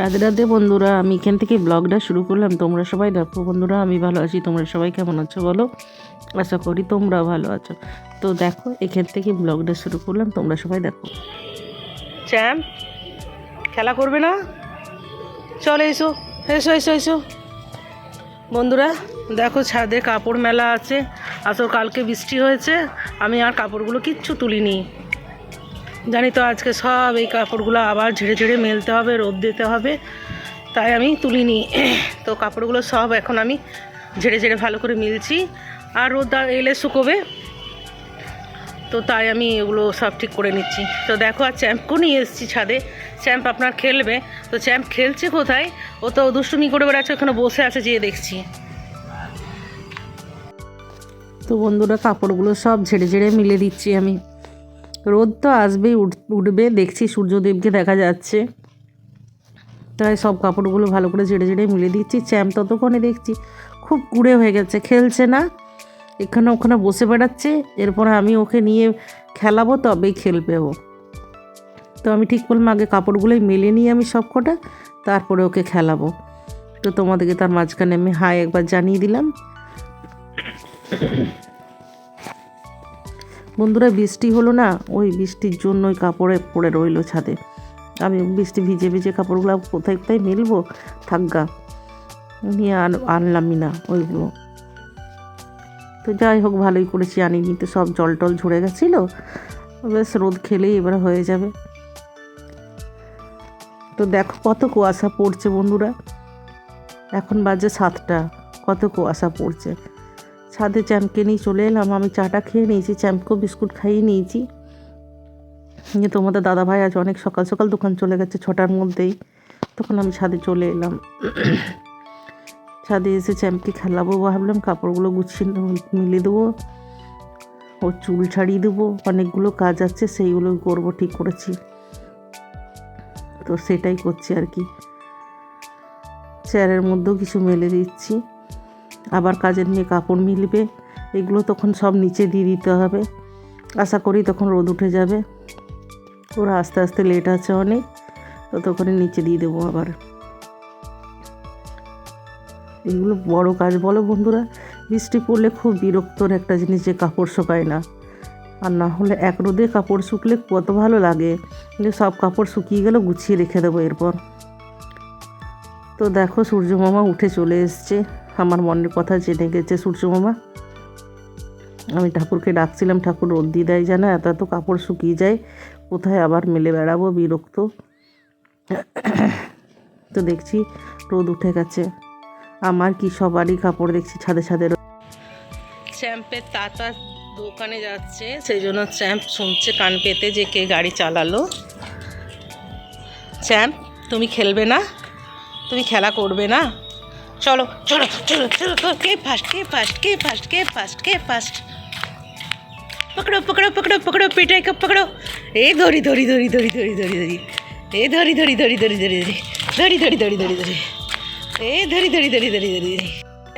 রাধে রাধে বন্ধুরা, আমি এখান থেকে ব্লগটা শুরু করলাম। তোমরা সবাই দেখো বন্ধুরা, আমি ভালো আছি। তোমরা সবাই কেমন আছো বলো? আশা করি তোমরা ভালো আছো। তো দেখো, এখান থেকে ব্লগটা শুরু করলাম। তোমরা সবাই দেখো। চ্যাম, খেলা করবে না? চলে এসো এসো এসো এসো। বন্ধুরা, দেখো ছাদে কাপড় মেলা আছে। আসো, কালকে বৃষ্টি হয়েছে। আমি আর কাপড়গুলো কিচ্ছু তুলিনি। জানি তো আজকে সব এই কাপড়গুলো আবার ঝেড়ে ঝেড়ে মেলতে হবে, রোদ দিতে হবে। তাই আমি তুলিনি। তো কাপড়গুলো সব এখন আমি ঝেড়ে ঝেড়ে ভালো করে মিলছি। আর রোদ এলে শুকোবে। তো তাই আমি এগুলো সব ঠিক করে নিচ্ছি। তো দেখো, আর চ্যাম্পকেও নিয়ে এসেছি ছাদে। চ্যাম্প আপনার খেলবে। তো চ্যাম্প খেলছে কোথায়? ও তো দুষ্টুমি করে বেড়াচ্ছে, ওখানে বসে আছে যেয়ে দেখছি। তো বন্ধুরা, কাপড়গুলো সব ঝেড়ে ঝেড়ে মিলে দিচ্ছি আমি। রোদ তো আসবেই, উঠ- উঠবে, দেখছি সূর্যদেবকে দেখা যাচ্ছে। তাই সব কাপড়গুলো ভালো করে ঝেড়ে ঝেড়ে মিলে দিচ্ছি চ্যাম্প ততক্ষণে দেখছি খুব কুড়ে হয়ে গেছে, খেলছে না। এখানে ওখানে বসে বেড়াচ্ছে, এরপর আমি ওকে নিয়ে খেলাবো, তবেই খেলবে ও। তো আমি ঠিক করলাম আগে কাপড়গুলোই মেলে নিয়ে আমি সব কটা, তারপরে ওকে খেলাবো। তো তোমাদেরকে তার মাঝখানে আমি হাই একবার জানিয়ে দিলাম। বন্ধুরা, বৃষ্টি হলো না, ওই বৃষ্টির জন্য ওই কাপড়ে পড়ে রইল ছাদে। আমি বৃষ্টি ভিজে ভিজে কাপড়গুলো কোথায় কোথায় মেলবো? থাকগা নিয়ে আন আনলামই না ওইগুলো। তো যাই হোক, ভালোই করেছি আনি তো সব জল টল ঝরে গেছিল। বেশ, রোদ খেলেই এবার হয়ে যাবে। তো দেখো কত কুয়াশা পড়ছে বন্ধুরা। এখন বাজে সাতটা, কত কুয়াশা পড়ছে। ছাদে চ্যাম্পকে নিয়ে চলে এলাম। আমি চাটা খেয়ে নিয়েছি, চ্যাম্পকেও বিস্কুট খাইয়ে নিয়েছি। নিয়ে তোমাদের দাদা ভাই আজ অনেক সকাল সকাল দোকান চলে গেছে ছটার মধ্যেই। তখন আমি ছাদে চলে এলাম। ছাদে এসে চ্যাম্পকে খেলাবো, ভাবলাম কাপড়গুলো গুছিয়ে মিলে দেবো। ওর চুল ছাড়িয়ে দেবো, অনেকগুলো কাজ আছে, সেইগুলো করব, ঠিক করেছি। তো সেটাই করছি আর কি। চেয়ারের মধ্যেও কিছু মেলে দিচ্ছি। আবার কাজের মেয়ে কাপড় মিলবে। এগুলো তখন সব নিচে দিয়ে দিতে হবে। আশা করি তখন রোদ উঠে যাবে। ওরা আস্তে আস্তে লেট আছে অনেক ততক্ষণে নিচে দিয়ে দেবো আবার। এগুলো বড় কাজ। বলো বন্ধুরা, বৃষ্টি পড়লে খুব বিরক্তর একটা জিনিস যে কাপড় শুকায় না। আর না হলে এক রোদে কাপড় শুকলে কত ভালো লাগে। কিন্তু সব কাপড় শুকিয়ে গেলে, গুছিয়ে রেখে দেবো এরপর। তো দেখো সূর্য মামা উঠে চলে এসছে। আমার মনের কথা জেনে গেছে সূর্য মামা আমি ঠাকুরকে ডাকছিলাম, ঠাকুর রোদ দিয়ে জানা, এত এত কাপড় শুকিয়ে যায়, কোথায় আবার মেলে বেড়াবো বিরক্ত? তো দেখছি রোদ উঠে গেছে। আমার কি সবারই কাপড় দেখছি ছাদে ছাদে শ্যাম্পের তাতা দোকানে যাচ্ছে, সেই জন্য চ্যাম্প শুনছে কান পেতে যে কে গাড়ি চালালো। চ্যাম্প, তুমি খেলবে না? তুমি খেলা করবে না? চলো চলো চলো চলো কে ফার্স্ট কে ফার্স্ট কে ফার্স্ট কে ফার্স্ট কে ফার্স্ট পকড়ো পকড়ো পকড়ো পকড়ো পিটাই কে পকড়ো এ ধরি ধরি ধরি ধরি ধরি ধরি ধরি এ ধরি ধরি ধরি ধরি ধরি ধরি ধরি ধরি ধরি ধরি ধরি এ ধরি ধরি ধরি ধরি ধরি ধরি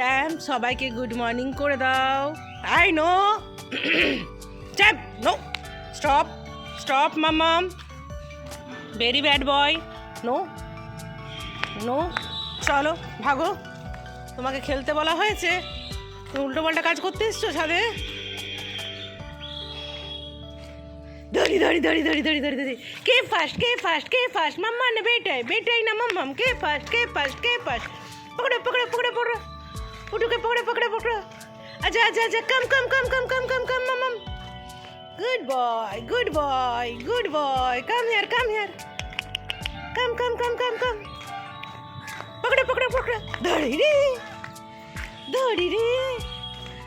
ট্যাম সবাইকে গুড মর্নিং করে দাও আই নো ট্যাম নো স্টপ স্টপ মামাম very bad boy no no চলো ভাগো তোমাকে খেলতে বলা হয়েছে? তুমি উল্টো পাল্টা কাজ করতে এসছো ছাদে? ধরি ধরি ধরি ধরি ধরি ধরি ধরি। কে ফার্স্ট কে ফার্স্ট কে ফার্স্ট মাম্মা না বেটাই? বেটাই না মাম্মাম? কে ফার্স্ট কে ফার্স্ট কে ফার্স্ট পকড়ো পকড়ো পকড়ো পকড়ো। উঠুকে পকড়ো পকড়ো পকড়ো। আচ্ছা আচ্ছা আচ্ছা কম কম কম কম কম কম কম, মাম্মাম। Good boy good boy good boy come here come here come come come come come পকড়ো পকড়ো পকড়ো। ধরি রে। ধরি রে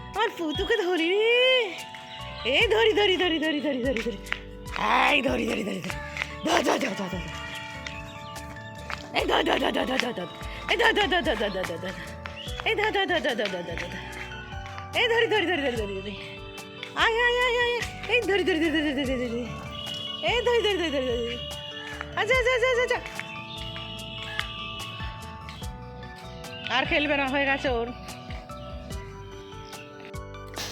আমার পুতুকে ধরি রে এ ধরি ধরি ধরি ধরি ধরি ধরি ধরি এই ধরি ধরি ধরি ধরি ধর ধর ধর ধর ধর এই ধর ধর ধর ধর ধর ধর ধর এই ধর ধর ধর ধর ধর ধর ধর এই ধর ধর ধর ধর ধর ধর ধর এই ধরি ধরি ধরি ধরি ধরি ধরি আয় আয় আয় আয় এই ধরি ধরি ধরি ধরি ধরি ধরি এই ধরি ধরি ধরি ধরি ধরি আচ্ছা আচ্ছা আচ্ছা আচ্ছা আর খেলবে না হয়ে গেছে ওর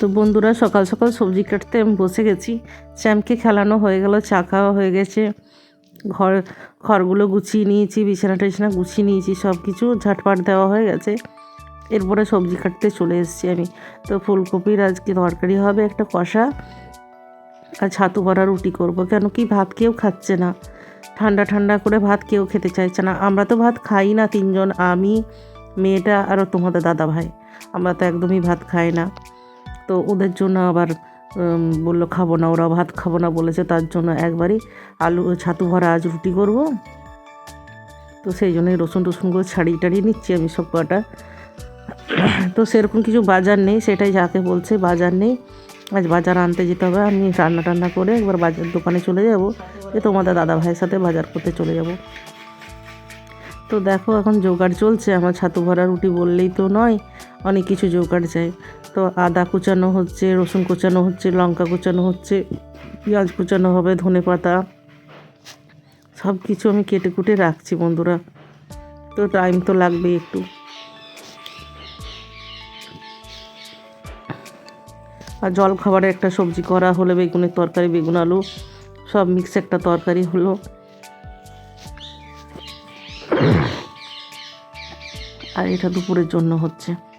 তো বন্ধুরা, সকাল সকাল সবজি কাটতে আমি বসে গেছি। চ্যাম্পকে খেলানো হয়ে গেল, চা খাওয়া হয়ে গেছে। ঘর, ঘরগুলো গুছিয়ে নিয়েছি, বিছানা টিছানা গুছিয়ে নিয়েছি সব কিছু ঝাটপাট দেওয়া হয়ে গেছে। এরপরে সবজি কাটতে চলে এসেছি আমি। তো ফুলকপির আজকে তরকারি হবে একটা কষা, আর ছাতু ভরা রুটি করব, কেন কি ভাত কেউ খাচ্ছে না। ঠান্ডা ঠান্ডা করে ভাত কেউ খেতে চাইছে না। আমরা তো ভাত খাই না তিনজন, আমি, মেয়েটা আরও তোমাদের দাদা ভাই আমরা তো একদমই ভাত খাই না। তো ওদের জন্য আবার বলল খাব না ওরা ভাত খাব না বলেছে, তার জন্য একবারই আলু, ছাতু ভরা আজ রুটি করব। তো সেই জন্যই রসুন টসুনগুলো ছাড়িয়ে টাড়িয়ে নিচ্ছি আমি সব কটা। তো সেরকম কিছু বাজার নেই, সেটাই যাকে বলছে বাজার নেই। আজ বাজার আনতে যেতে হবে, আমি রান্না টান্না করে একবার বাজার দোকানে চলে যাব, যে তোমাদের দাদা ভাইয়ের সাথে বাজার করতে চলে যাব। তো দেখো এখন জোগাড় চলছে, আমার ছাতু ভরা রুটি বললেই তো নয়, অনেক কিছু জোগাড় চাই। তো আদা কুচানো হচ্ছে, রসুন কুচানো হচ্ছে, লঙ্কা কুচানো হচ্ছে, পেঁয়াজ কুচানো হবে, ধনে পাতা। সব কিছু আমি কেটে কুটে রাখছি বন্ধুরা। তো টাইম তো লাগবে একটু। আর জল খাবারে একটা সবজি করা হলে, বেগুনের তরকারি, বেগুন আলু, সব মিক্স একটা তরকারি হলো। আর এটা দুপুরের জন্য হচ্ছে।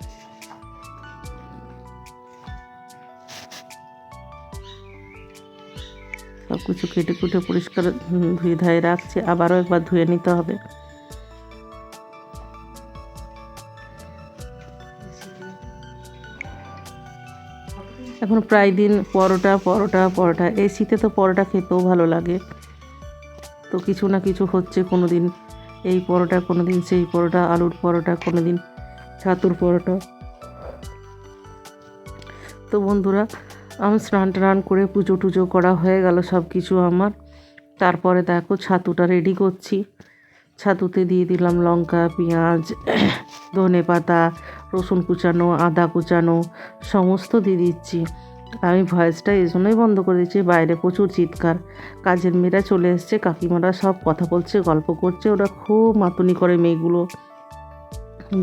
কেটে কুটে পরিষ্কার ধুয়ে ধায়ে রাখছি, আবারও একবার ধুয়ে নিতে হবে। এখন প্রায় দিন পরোটা পরোটা পরোটা। এই শীতে তো পরোটা খেতেও ভালো লাগে। তো কিছু না কিছু হচ্ছে কোনো দিন এই পরোটা কোনো দিন সেই পরোটা, আলুর পরোটা কোনো দিন ছাতুর পরোটা। তো বন্ধুরা আমি স্নান টান করে পুজো টুজো করা হয়ে গেল সব কিছু আমার। তারপরে দেখো ছাতুটা রেডি করছি। ছাতুতে দিয়ে দিলাম লঙ্কা, পেঁয়াজ, ধনে পাতা, রসুন কুচানো, আদা কুচানো, সমস্ত দিয়ে দিচ্ছি। আমি ভয়েসটা এই জন্যই বন্ধ করে দিচ্ছি, বাইরে প্রচুর চিৎকার। কাজের মেয়েরা চলে এসছে, কাকিমারা সব কথা বলছে, গল্প করছে, ওরা খুব মাতুনি করে মেয়েগুলো।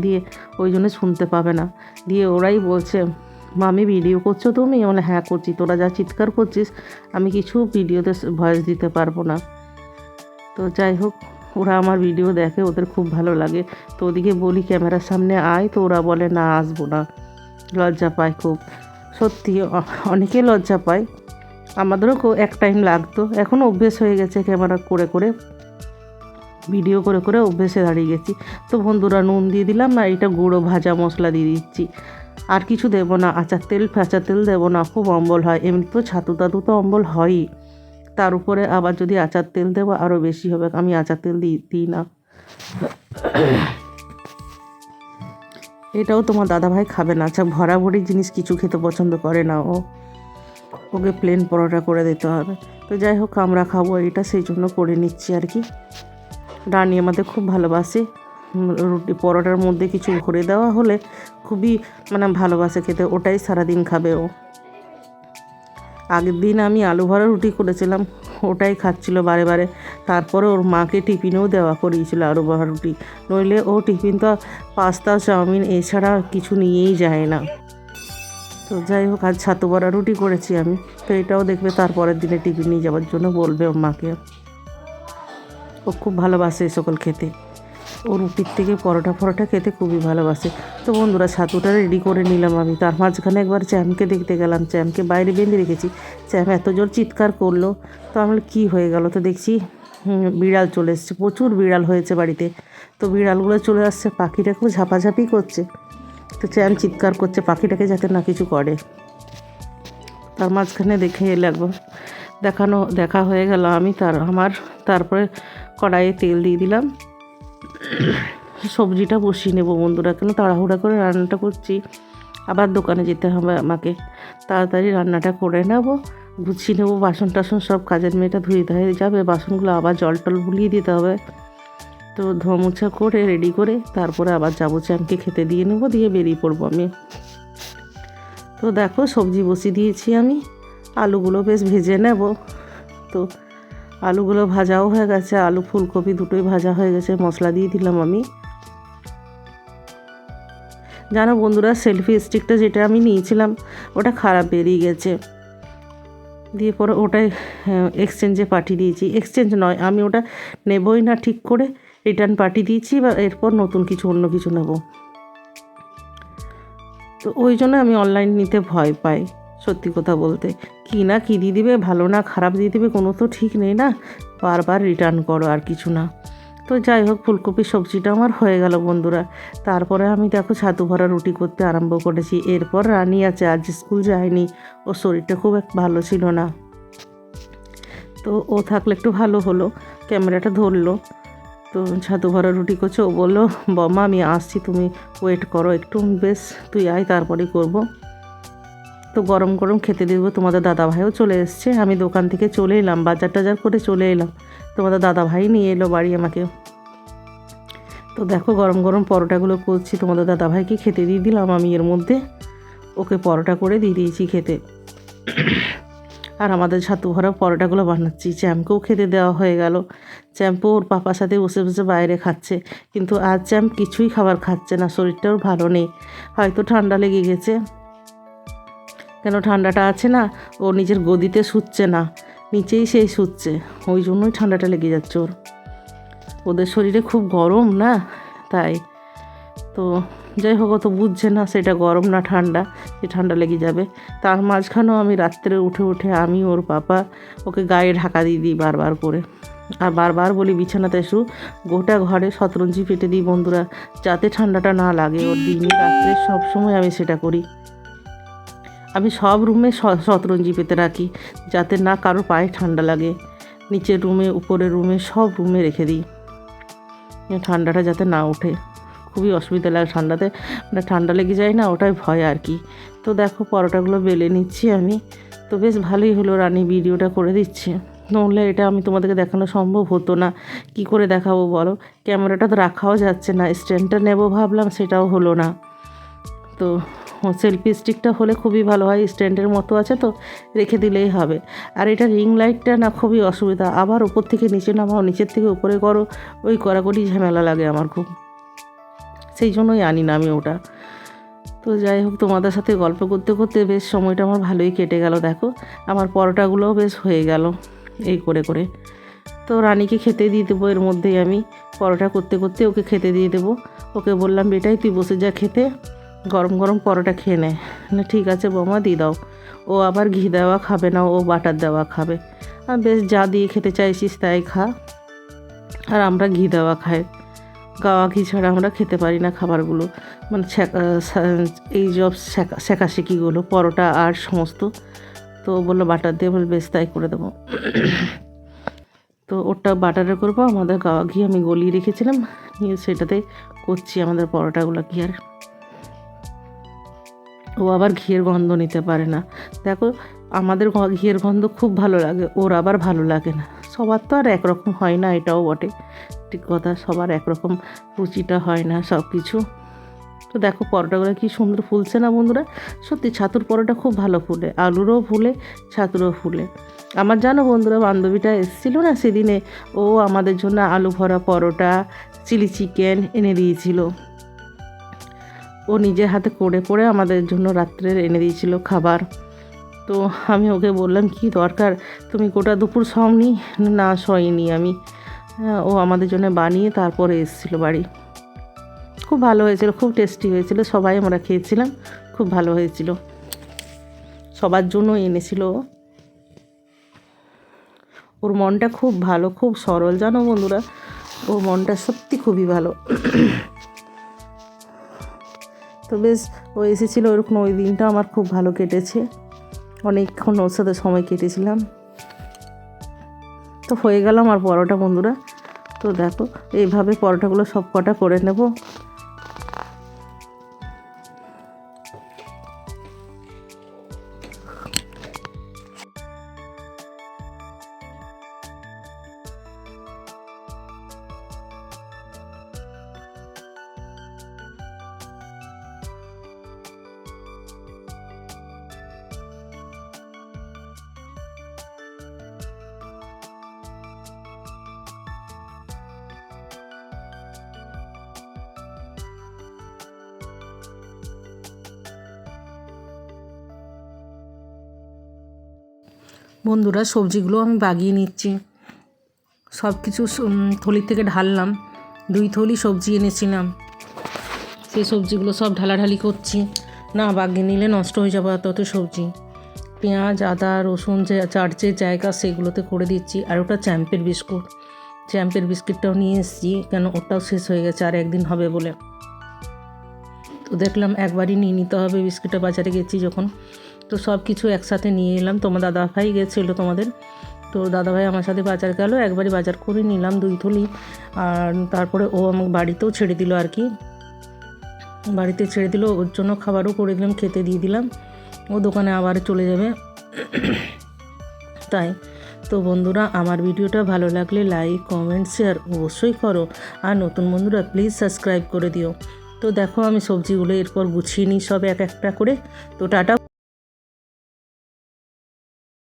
দিয়ে ওই জন্য শুনতে পাবে না। দিয়ে ওরাই বলছে মামি ভিডিও করছ তুমি? মানে হ্যাঁ করছি, তোরা যা চিৎকার করছিস, আমি কিছু ভিডিওতে ভয়েস দিতে পারব না। তো যাই হোক, ওরা আমার ভিডিও দেখে, ওদের খুব ভালো লাগে। তো ওদিকে বলি, ক্যামেরার সামনে আয়। তো ওরা বলে, না, আসব না। লজ্জা পায় খুব। সত্যি অনেকে লজ্জা পায়। আমাদেরও এক টাইম লাগতো। এখন অভ্যেস হয়ে গেছে ক্যামেরা করে করে। ভিডিও করে করে অভ্যেসে দাঁড়িয়ে গেছি। তো বন্ধুরা, নুন দিয়ে দিলাম, আর এটা গুঁড়ো ভাজা মশলা দিয়ে দিচ্ছি। আর কিছু দেবো না। আচার তেল ফ্যাচার তেল দেবো না, খুব অম্বল হয়। এমনি তো ছাতু তাতু তো অম্বল হয়ই। তার উপরে আবার যদি আচার তেল দেবো আরও বেশি হবে। আমি আচার তেল দিই দিই না। এটাও তোমার দাদাভাই খাবে না। আচ্ছা ভরা ভরি জিনিস কিছু খেতে পছন্দ করে না ও। ওকে প্লেন পরোটা করে দিতে হবে। তো যাই হোক, আমরা খাব এটা, সেই জন্য করে নিচ্ছি আর কি। রানি আমাদের খুব ভালোবাসে। রুটি, পরোটার মধ্যে কিছু ভরে দেওয়া হলে খুবই মানে ভালোবাসে খেতে, ওটাই সারাদিন খাবে ও। আগের দিন আমি আলু ভরা রুটি করেছিলাম, ওটাই খাচ্ছিল বারে বারে। তারপরে ওর মাকে টিফিনেও দেওয়া করিয়েছিল আলু ভরা রুটি। নইলে ও টিফিন তো পাস্তা, চাউমিন এছাড়া কিছু নিয়েই যায় না। তো যাই হোক, আজ ছাতু বড়া রুটি করেছি আমি। তো এটাও দেখবে তারপরের দিনে টিফিন নিয়ে যাওয়ার জন্য বলবে ওর মাকে। ও খুব ভালোবাসে সকল খেতে। ও রুটির থেকে পরোটা ফরোটা খেতে খুবই ভালোবাসে। তো বন্ধুরা ছাতুটা রেডি করে নিলাম আমি। তার মাঝখানে একবার চ্যামকে দেখতে গেলাম। চ্যামকে বাইরে বেঁধে রেখেছি। চ্যাম এত জোর চিৎকার করল। তো আমি বলি, কী হয়ে গেল? তো দেখছি বিড়াল চলে এসছে। প্রচুর বিড়াল হয়েছে বাড়িতে। তো বিড়ালগুলো চলে আসছে পাখিটা খুব ঝাপাঝাপি করছে। তো চ্যাম চিৎকার করছে পাখিটাকে যাতে না কিছু করে। তার মাঝখানে দেখে এলে একবার। দেখানো দেখা হয়ে গেল আমি। তার আমার তারপরে কড়াইয়ে তেল দিয়ে দিলাম। সবজিটা বসিয়ে নেব বন্ধুরা। কেন তাড়াহুড়া করে রান্নাটা করছি। আবার দোকানে যেতে হবে আমাকে। তাড়াতাড়ি রান্নাটা করে নেব, গুছিয়ে নেব, বাসন টাসন সব কাজের মেয়েটা ধুয়ে ধুয়ে যাবে। বাসনগুলো আবার জল টল বুলিয়ে দিতে হবে। তো ধোমুছা করে রেডি করে তারপরে আবার যাব চ্যামকে খেতে দিয়ে নেব, দিয়ে বেরিয়ে পড়ব আমি। তো দেখো সবজি বসিয়ে দিয়েছি আমি। আলুগুলো বেশ ভেজে নেব। তো আলুগুলো ভাজাও হয়ে গেছে, আলু ফুলকপি দুটোই ভাজা হয়ে গেছে, মশলা দিয়ে দিলাম আমি। জানো বন্ধুরা সেলফি স্টিকটা যেটা আমি নিয়েছিলাম, ওটা খারাপ বেরিয়ে গেছে। দিয়ে পরে ওটাই এক্সচেঞ্জে পাঠিয়ে দিয়েছি। এক্সচেঞ্জ নয়, আমি ওটা নেবই না ঠিক করে রিটার্ন পাঠিয়ে দিয়েছি, বা এরপর নতুন কিছু, অন্য কিছু নেব। তো ওই জন্য আমি অনলাইন নিতে ভয় পাই। সত্যি কথা বলতে। কি না কী দিয়ে দিবে, ভালো না খারাপ দিয়ে দিবে, কোনো তো ঠিক নেই না। বারবার রিটার্ন করো আর কিছু না। তো যাই হোক, ফুলকপির সবজিটা আমার হয়ে গেল বন্ধুরা। তারপরে আমি দেখো ছাতু ভরা রুটি করতে আরম্ভ করেছি। এরপর রানী আছে, আজ স্কুল যায়নি। ওর শরীরটা খুব এক ভালো ছিল না। তো ও থাকলে একটু ভালো হলো। ক্যামেরাটা ধরলো। তো ছাতু ভরা রুটি করছে। ও বলল, বমা, আমি আসছি, তুমি ওয়েট করো একটু। বেশ, তুই আয় তারপরেই করব। তো গরম গরম খেতে দেবো। তোমাদের দাদা ভাইও চলে এসছে। আমি দোকান থেকে চলে এলাম, বাজার টাজার করে চলে এলাম। তোমাদের দাদা ভাই নিয়ে এলো বাড়ি আমাকে তো দেখো গরম গরম পরোটাগুলো করছি। তোমাদের দাদা ভাইকে খেতে দিয়ে দিলাম আমি এর মধ্যে। ওকে পরোটা করে দিয়ে দিয়েছি খেতে। আর আমাদের ছাতু ভরা পরোটাগুলো বানাচ্ছি। চ্যাম্পকেও খেতে দেওয়া হয়ে গেল। চ্যাম্পও ওর পাপার সাথে বসে বসে বাইরে খাচ্ছে। কিন্তু আজ চ্যাম্প কিছুই খাবার খাচ্ছে না। শরীরটাও ভালো নেই। হয়তো ঠান্ডা লেগে গেছে। কেন ঠান্ডাটা আছে না? ও নিজের গদিতে শুচ্ছে না। নিচেই সেই শুচ্ছে। ওই জন্যই ঠান্ডাটা লেগে যাচ্ছে ওর। ওদের শরীরে খুব গরম না? তাই। তো যাই হোক তো বুঝছে না সেটা গরম না ঠান্ডা, যে ঠান্ডা লেগে যাবে। তার মাঝখানেও আমি রাত্রে উঠে উঠে আমি, ওর পাপা, ওকে গায়ে ঢাকা দিয়ে দিই বারবার করে। আর বারবার বলি, বিছানাতে শু গোটা ঘরে শতরঞ্জি পেটে দিই বন্ধুরা, যাতে ঠান্ডাটা না লাগে। ওর দিনে রাত্রে সব সময় আমি সেটা করি। আমি সব রুমে শতরঞ্জি পেতে রাখি, যাতে না কারও পায়ে ঠান্ডা লাগে। নিচের রুমে, উপরের রুমে সব রুমে রেখে দিই। ঠান্ডাটা যাতে না ওঠে। খুবই অসুবিধা লাগে ঠান্ডাতে। মানে ঠান্ডা লেগে যায় না, ওটাই ভয় আর কি। তো দেখো, পরোটাগুলো বেলে নিচ্ছি আমি। তো বেশ ভালোই হলো রানী ভিডিওটা করে দিচ্ছে। নইলে এটা আমি তোমাদেরকে দেখানো সম্ভব হতো না। কি করে দেখাবো বলো? ক্যামেরাটা তো রাখাও যাচ্ছে না। স্ট্যান্ডটা নেব ভাবলাম, সেটাও হলো না। তো সেলফি স্টিকটা হলে খুবই ভালো হয় স্ট্যান্ডের মতো আছে তো, রেখে দিলেই হবে। আর এটা রিং লাইটটা না খুবই অসুবিধা, আবার ওপর থেকে নিচে নামাও, নিচের থেকে উপরে করো, ওই কড়াকড়ি ঝামেলা লাগে আমার খুব। সেই জন্যই আনি না আমি ওটা। তো যাই হোক, তোমাদের সাথে গল্প করতে করতে বেশ সময়টা আমার ভালোই কেটে গেল, দেখো। আমার পরোটাগুলোও বেশ হয়ে গেল, এই করে করে। তো রানীকে খেতে দিয়ে দেবো, এর মধ্যেই আমি পরোটা করতে করতে ওকে খেতে দিয়ে দেবো। ওকে বললাম, বেটাই, তুই বসে যা খেতে। গরম গরম পরোটা খেয়ে নেয় না, ঠিক আছে বৌমা, দিয়ে দাও। ও আবার ঘি দেওয়া খাবে না, ও বাটার দেওয়া খাবে। আর বেশ যা দিয়ে খেতে চাইছিস তাই খা। আর আমরা ঘি দেওয়া খাই। গাওয়া ঘি ছাড়া আমরা খেতে পারি না খাবারগুলো। মানে এই শেখা শেখাশেখিগুলো পরোটা আর সমস্ত। তো বলল বাটার দিয়ে, বলে বেশ, তাই করে দেবো। তো ওটা বাটারে করব। আমাদের গাওয়া ঘি আমি গলিয়ে রেখেছিলাম। নিয়ে সেটাতে করছি আমাদের পরোটাগুলো কি আর। ও আবার ঘিয়ের গন্ধ নিতে পারে না। দেখো, আমাদের ঘিয়ের গন্ধ খুব ভালো লাগে, ওর আবার ভালো লাগে না। সবার তো আর একরকম হয় না, এটাও বটে। ঠিক কথা, সবার একরকম রুচিটা হয় না সব কিছু তো দেখো, পরোটাগুলো কি সুন্দর ফুলছে না বন্ধুরা? সত্যি, ছাতুর পরোটা খুব ভালো ফুলে, আলুরও ফুলে, ছাতুরও ফুলে। আমার জানো বন্ধুরা, বান্ধবীটা এসেছিল না সেদিনে, ও আমাদের জন্য আলু ভরা পরোটা, চিলি চিকেন এনে দিয়েছিল। ও নিজের হাতে করে করে আমাদের জন্য রাত্রের এনে দিয়েছিল খাবার। তো আমি ওকে বললাম, কি দরকার? তুমি গোটা দুপুর সওনি না সইনি আমি। ও আমাদের জন্য বানিয়ে তারপরে এসেছিল বাড়ি। খুব ভালো হয়েছিল, খুব টেস্টি হয়েছিল, সবাই আমরা খেয়েছিলাম, খুব ভালো হয়েছিল। সবার জন্য এনেছিল। ওর মনটা খুব ভালো, খুব সরল। জানো বন্ধুরা, ওর মনটা সত্যি খুবই ভালো। তো বেশ, ও এসেছিল ওরকম ওই দিনটা আমার খুব ভালো কেটেছে। অনেকক্ষণ ওর সাথে সময় কেটেছিলাম। তো হয়ে গেলাম আমার পরোটা বন্ধুরা। তো দেখো, এইভাবে পরোটাগুলো সব কটা করে নেব। বন্ধুরা, সবজিগুলো আমি বাগিয়ে নিচ্ছি। সব কিছু থলির থেকে ঢাললাম। দুই থলি সবজি এনেছিলাম। সেই সবজিগুলো সব ঢালাঢালি করছি। না, বাগিয়ে নিলে নষ্ট হয়ে যাবে তত সবজি। পেঁয়াজ, আদা, রসুন যে চার যে জায়গা সেগুলোতে করে দিচ্ছি। আর ওটা চ্যাম্পের বিস্কুট। চ্যাম্পের বিস্কিটটাও নিয়ে এসেছি, কেন ওটাও শেষ হয়ে গেছে, আর একদিন হবে বলে। তো দেখলাম একবারই নিয়ে নিতে হবে। বিস্কিটটা বাজারে গেছি যখন। তো সব কিছু একসাথে নিয়ে এলাম। তোমার দাদা ভাই গেছিল তোমাদের। তো দাদা ভাই আমার সাথে বাজার গেল একবারই বাজার করে নিলাম দুই থলি। আর তারপরে ও আমাকে বাড়িতেও ছেড়ে দিল আর কি। বাড়িতে ছেড়ে দিল, ওর জন্য খাবারও করে দিলাম, খেতে দিয়ে দিলাম। ও দোকানে আবার চলে যাবে। তাই তো বন্ধুরা, আমার ভিডিওটা ভালো লাগলে লাইক কমেন্ট শেয়ার অবশ্যই করো। আর নতুন বন্ধুরা প্লিজ সাবস্ক্রাইব করে দিও। তো দেখো আমি সবজিগুলো এরপর গুছিয়ে নিই সব এক একটা করে। তো টাটা।